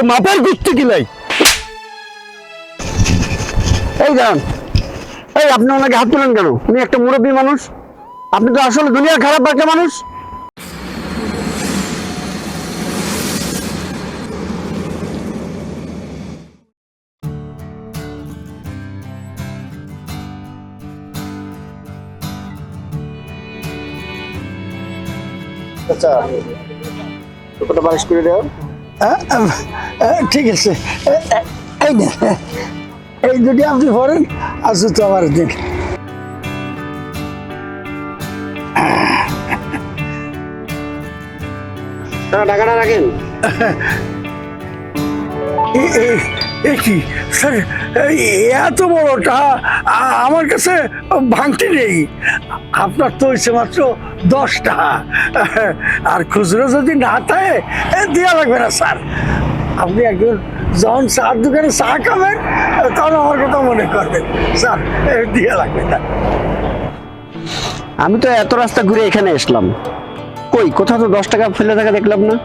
তোর মাপের গুষ্টি কিলাই এই যান এই আপনি ওনাকে হাত তুলেন কেন? উনি একটা মুরব্বী মানুষ। আপনি তো আসলে দুনিয়ার খারাপ একটা মানুষ। আচ্ছা ওটা বালিশ করে দেওয়া ঠিক আছে। এই না এই দুটি আপনি পড়েন আর জুতো আমার দিন। টাকাটা রাখেন। এ- কি? স্যার এত বড়টা আমার কাছে ভাঙটি নেই। আপনার তো হয়েছে মাত্র দশ টাকা আর খুচরো যদি না থাকে দেওয়া লাগবে না, স্যার। আপনি একজন যখন চার দোকানে চা খাবেন তখন আমার কথা মনে করবেন। স্যার, এ দেওয়া লাগবে না। আমি তো এত রাস্তা ঘুরে এখানে এসলাম কই, কোথাও তো দশ টাকা ফেলে থাকা দেখলাম না।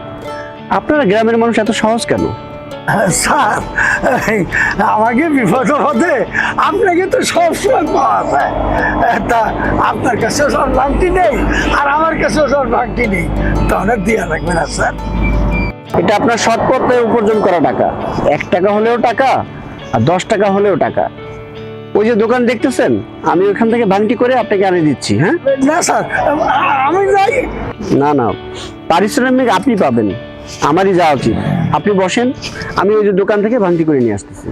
আপনারা গ্রামের মানুষ এত সহজ কেন? স্যার আমাকে বিপদ হতে আপনাকে তো সবসময় পাওয়া যায়। তা আপনার কাছে সব ভাঙটি নেই আর আমার কাছে সব ভাঙটি নেই। তাহলে দেওয়া লাগবে না স্যার। এটা আপনার সৎ পথে উপার্জন করা টাকা। এক টাকা হলেও টাকা আর দশ টাকা হলেও টাকা। ওই যে দোকান দেখতেছেন আমি ওখান থেকে ভাঙটি করে আপনাকে আনে দিচ্ছি হ্যাঁ? না স্যার আমি যাই। না না পারিশ্রমিক আপনি পাবেন। আমারই যাওয়া উচিত। আপনি বসেন আমি ওই যে দোকান থেকে ভাঙটি করে নিয়ে আসতেছি।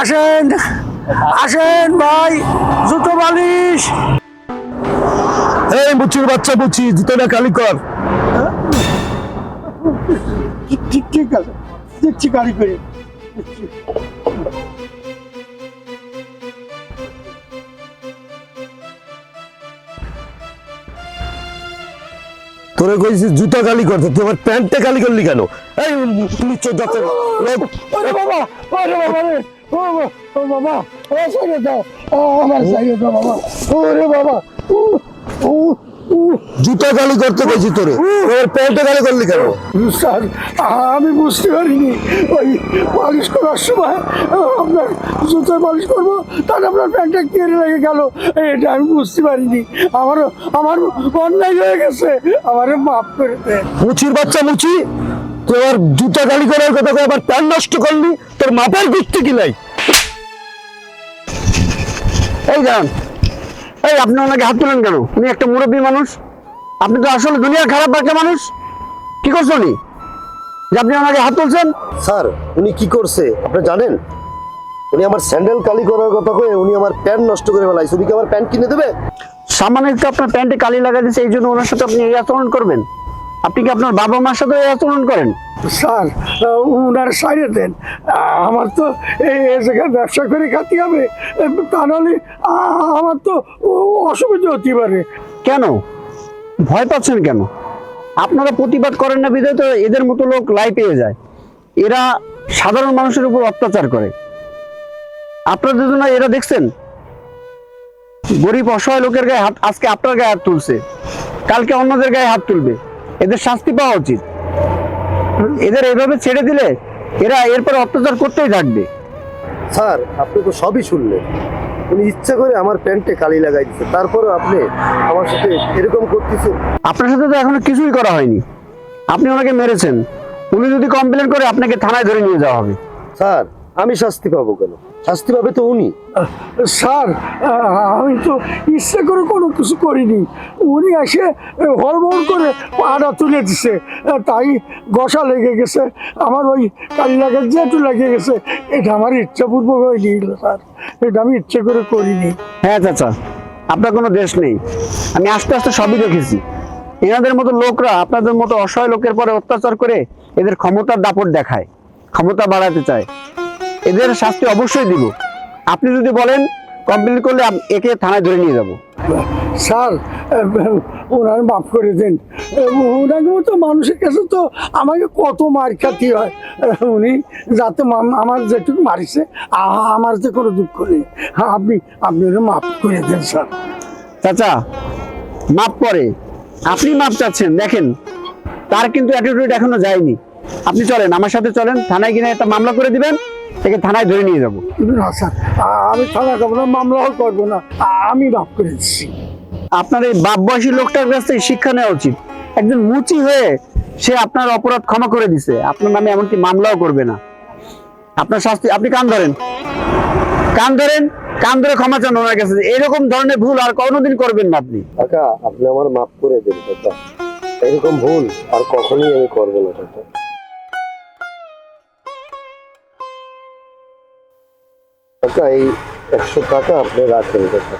আসেন আসেন ভাই জুতো বালিশ। এই মুচির বাচ্চা বুচি জুতোটা কালি কর। ঠিক ঠিক ঠিক আছে দিচ্ছি গাড়ি করে। তোরে কইছি জুতা গালি করতে আমার প্যান্টটা গালি করলি কেন? এই নিচে চোদ্দ ওরে বাবা ওরে বাবা রে, ও বাবা, ও ও দাও ও আমার সাইড দাও বাবা, ওরে বাবা ও। জুতা কালি করতে কইছি তোরে। ওর প্যান্টটা কালি করলি কেন? স্যার আমি বুঝতে পারিনি। ওই পালিশ করার সময় আপনার জুতো পালিশ করব তাহলে আপনার প্যান্টটা কেড়ে লেগে গেল। এটা আমি বুঝতে পারিনি। আমারও আমার অন্যায় হয়ে গেছে। আমারে মাফ করে দেন। মুচির বাচ্চা মুচি তোর জুতা কালি করার কথা আবার প্যান্ট নষ্ট করলি তোর মাপের কি কিলাই এই যান এই আপনি ওনাকে হাত তুলেন কেন? উনি একটা মুরব্বী মানুষ। আপনি তো আসলে দুনিয়ার খারাপ একটা মানুষ। কি করছ উনি? যে আপনি ওনাকে হাত তুলছেন? স্যার উনি কি করছে? আপনি জানেন? উনি আমার স্যান্ডেল কালি করার কথা কয়ে উনি আমার প্যান্ট নষ্ট করে ফেলাইছে। উনি কি আমার প্যান্ট কিনে দেবে? সামান্য একটু আপনার প্যান্টে কালি লাগা দিচ্ছে এই জন্য ওনার সাথে আপনি এই আচরণ করবেন। আপনি কি আপনার বাবা মার সাথে এই আচরণ করেন? স্যার উনার সাইডে দেন। আমার তো এই এই জায়গায় ব্যবসা করে খাতে হবে। তা নাহলে আমার তো অসুবিধা হতে পারে। কেন? ভয় পাচ্ছেন কেন? আপনারা প্রতিবাদ করেন না বিধায় তো এদের মতো লোক লাই পেয়ে যায়। এরা সাধারণ মানুষের উপর অত্যাচার করে। আপনাদের জন্য এরা দেখছেন? গরিব অসহায় লোকের গায়ে হাত আজকে আপনার গায়ে হাত তুলছে। কালকে অন্যদের গায়ে হাত তুলবে। এদের শাস্তি পাওয়া উচিত। এদের এইভাবে ছেড়ে দিলে এরা এরপরে অত্যাচার করতেই থাকবে। স্যার আপনি তো সবই শুনলেন। উনি ইচ্ছা করে আমার প্যান্টে কালি লাগাই দিচ্ছে তারপরে আপনি আমার সাথে এরকম করতেছেন? আপনার সাথে তো এখনও কিছুই করা হয়নি। আপনি ওনাকে মেরেছেন। উনি যদি কমপ্লেন করে আপনাকে থানায় ধরে নিয়ে যাওয়া হবে। স্যার আমি শাস্তি পাবো কেন? শাস্তি পাবে তো উনি। স্যার আমি তো ইচ্ছে করে কোনো কিছু করিনি। উনি এসে হড়বড় করে পাড়া তুলে দিছে। তাই গসা লেগে গেছে। আমার ওই কালি লাগে যেটু লেগে গেছে। এটা আমার ইচ্ছাপূর্বক হয়ে গেল স্যার। এটা আমি ইচ্ছে করে করিনি। হ্যাঁ চাচা। আপনার কোনো দেশ নেই। আমি আস্তে আস্তে সবই দেখেছি। এনাদের মতো লোকরা আপনাদের মতো অসহায় লোকের পরে অত্যাচার করে এদের ক্ষমতার দাপট দেখায় ক্ষমতা বাড়াতে চায়। এদের শাস্তি অবশ্যই দিব। আপনি যদি বলেন কমপ্লেন করলে একে থানায় ধরে নিয়ে যাব। স্যার ওনার মাফ করে দেন। ওনাকে তো মানুষের কাছে তো আমাকে কত মার খাতি হয়। উনি যাতে আমার যেটুকু মারিছে আমার যে কোনো দুঃখ নেই। হ্যাঁ আপনি আপনি মাফ করে দেন স্যার। চাচা মাপ করে। আপনি মাপ চাচ্ছেন দেখেন। তার কিন্তু অ্যাটিটিউড এখনও যায়নি। আপনি চলেন আমার সাথে চলেন। থানায় কিনে একটা মামলা করে দিবেন। একে থানায় ধরে নিয়ে যাব। না স্যার আমি থানা যাব না মামলাও করব না। আমি মাফ করে দিচ্ছি। আপনার এই বাপ বয়সী লোকটার কাছ থেকে শিক্ষা নেওয়া উচিত। একজন মুচি হয়ে সে আপনার অপরাধ ক্ষমা করে দিছে। আপনার নামে এমনকি মামলাও করবে না। আপনার শাস্তি আপনি কান ধরেন। কান ধরেন কান ধরে ক্ষমা চান ওনার কাছে। এরকম ধরনের ভুল আর কোনোদিন করবেন না আপনি। কাকা আপনি আমার মাফ করে দিন কাকা। এরকম ভুল আর কখনোই আমি করব না কাকা। কাকা এই একশো টাকা আপনি রাখেন কাকা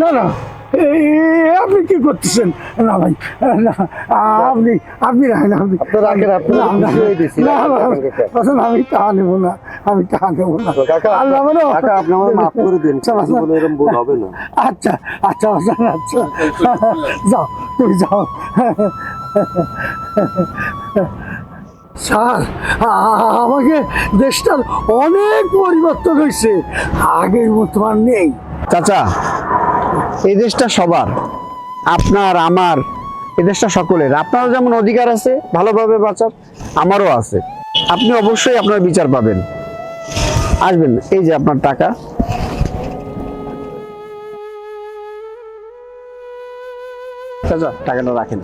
না না আপনি কি করতেছেন? না ভাই না আপনি আপনি রাখেন আপনি। রাখেন, আপনি আমি টাকা নেব না আমি টাকা নেব না। আল্লাহ মানে কাকা আপনি আমার মাফ করে দিন আচ্ছা, এরকম ভুল হবে না। আচ্ছা আচ্ছা বাসন, আচ্ছা। যাও তুমি যাও। স্যার আমাকে দেশটার অনেক পরিবর্তন হয়েছে। আগের মতো আর নেই। চাচা, এই দেশটা সবার। আপনার, আমার, এই দেশটা সকলের। আপনারও যেমন অধিকার আছে, ভালোভাবে বাঁচার আমারও আছে। আপনি অবশ্যই আপনার বিচার পাবেন। আসবেন, এই যে আপনার টাকা। চাচা, টাকাটা রাখেন।